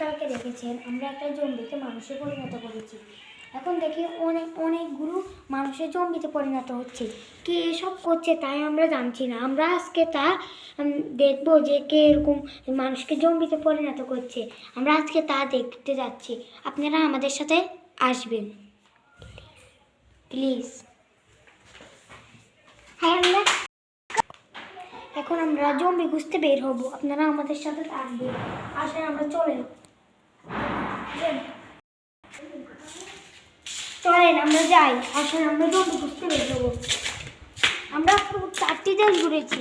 কালকে দেখেছেন, আমরা একটা জম্বিকে মানুষে পরিণত করেছি। এখন দেখি অনেক অনেকগুলো মানুষের জম্বিতে পরিণত হচ্ছে। কে এসব করছে তাই আমরা জানছি না। আমরা আজকে তা দেখব যে কে এরকম মানুষকে জম্বিতে পরিণত করছে। আমরা আজকে তা দেখতে যাচ্ছি। আপনারা আমাদের সাথে আসবেন। প্লিজ। হ্যাঁ আমরা এখন আমরা জম্বি খুঁজতে বের হব। আপনারা আমাদের সাথে থাকবেন। আসলে আমরা চলেন। চলেন। আমরা যাই। আসলে আমরা জম্বি খুঁজতে বের হব। আমরা চারটি দেশ ঘুরেছি।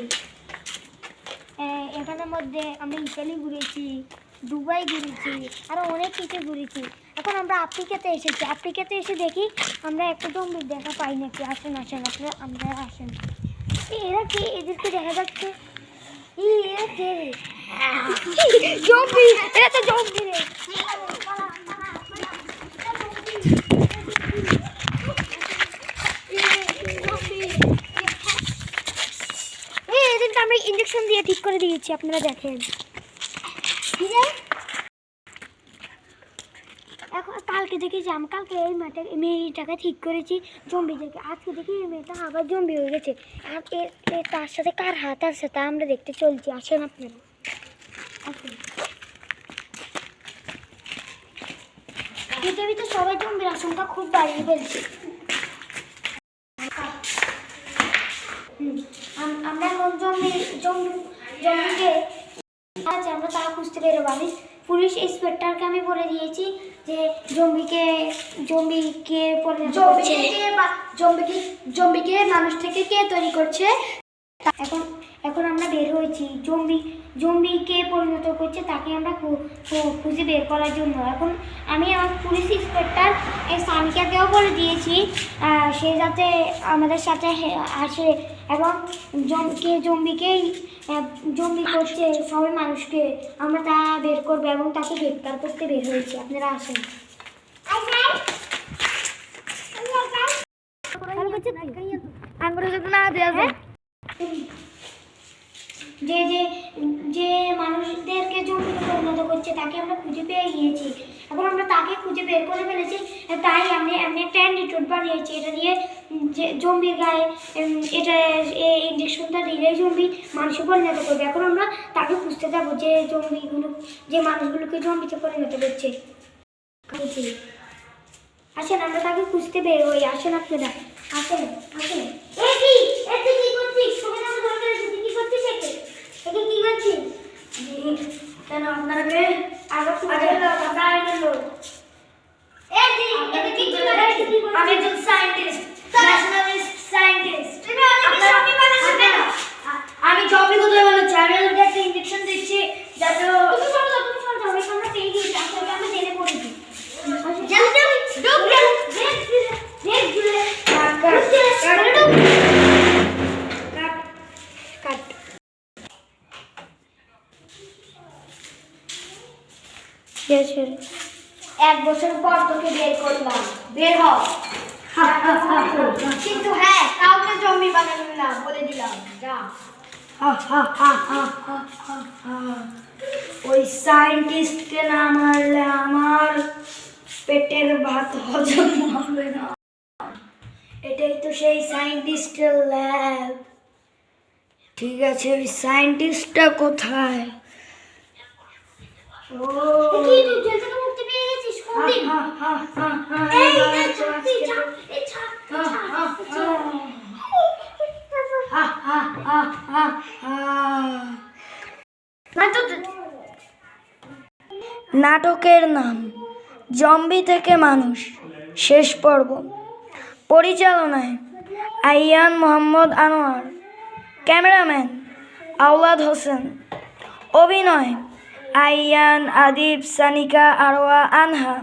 এখানের মধ্যে আমরা ইতালি ঘুরেছি, দুবাই ঘুরেছি আরও অনেক কিছু ঘুরেছি। এখন আমরা আফ্রিকাতে এসেছি। আফ্রিকাতে এসে দেখি আমরা একটা জম্বি দেখা পাই নাকি। আসেন আসেন, আপনারা আমরা আসেন। এরা কে? এদেরকে দেখা যাচ্ছে। এরা কে জম্বি! এরা তো জম্বি রে। আমরা ইঞ্জেকশন দিয়ে ঠিক করে দিয়েছি আপনারা দেখেন। ঠিক আছে এখন কালকে দেখেছি আমি কালকে এই মেয়েটা মেয়েটাকে ঠিক করেছি জম্বি থেকে আজকে দেখি এই মেয়েটা আবার জম্বি হয়ে গেছে। আর তার সাথে কার হাত আছে তা আমরা দেখতে চলছি, আসেন আপনারা। আসুন পৃথিবীতে সবাই জম্বির আশঙ্কা খুব বাড়িয়ে ফেলছে। আমরা এখন জম্বি জম্বি, জম্বিকে আচ্ছা আমরা তা খুঁজতে বেরোবো। আমি পুলিশ ইন্সপেক্টরকে আমি বলে দিয়েছি যে জম্বিকে জম্বিকে জম্বিকে জম্বিকে জম্বিকে মানুষ থেকে কে তৈরি করছে? এখন এখন আমরা বের হয়েছি। জম্বি জম্বিকে পরিণত করছে তাকে আমরা খুঁজে বের করার জন্য। এখন আমি আমার পুলিশ ইন্সপেক্টর এই সানিকাকেও বলে দিয়েছি সে যাতে আমাদের সাথে আসে এবং জম- কে জম্বিকেই জম্বি করছে সবাই মানুষকে আমরা তা বের করব এবং তাকে গ্রেপ্তার করতে বের হয়েছি। আপনারা আসেন। যে যে যে মানুষদেরকে জম্বিতে পরিণত করছে তাকে আমরা খুঁজে পেয়ে গিয়েছি। এখন আমরা তাকে খুঁজে বের করে ফেলেছি। তাই আমি আমি একটা অ্যান্টিটিউড বানিয়েছি। এটা দিয়ে যে জম্বির গায়ে এটা এই ইঞ্জেকশনটা দিলে জম্বি মানুষে পরিণত করবে। এখন আমরা তাকে খুঁজতে যাব যে জম্বিগুলো, যে মানুষগুলোকে জম্বিতে পরিণত করছে। আসেন, আমরা তাকে খুঁজতে বের হই। আসেন আপনারা। আসেন আসেন। কেন আপনাকে Agora, agora, agora, agora, এক বছর পর তোকে বের করলাম। বের হ। কিন্তু হ্যাঁ কাউকে জম্বি বানানো না বলে দিলাম। যা। ওই সায়েন্টিস্টকে না মারলে আমার পেটের ভাত হজম হবে না। এটাই তো সেই সায়েন্টিস্টের ল্যাব ঠিক আছে ওই সায়েন্টিস্টটা কোথায়? কি তুই জেল থেকে মুক্তি পেয়ে গেছিস কোন দিন এই এই ছাড়, তুই ছাড়, এই ছাড়, এই ছাড়, এই ছাড়। নাটকের নাম জম্বি থেকে মানুষ শেষ পর্ব। পরিচালনায় আইয়ান মোহাম্মদ আনোয়ার ক্যামেরাম্যান আওলাদ হোসেন। অভিনয় আইয়ান আদিব সানিকা আরোয়া আনহা।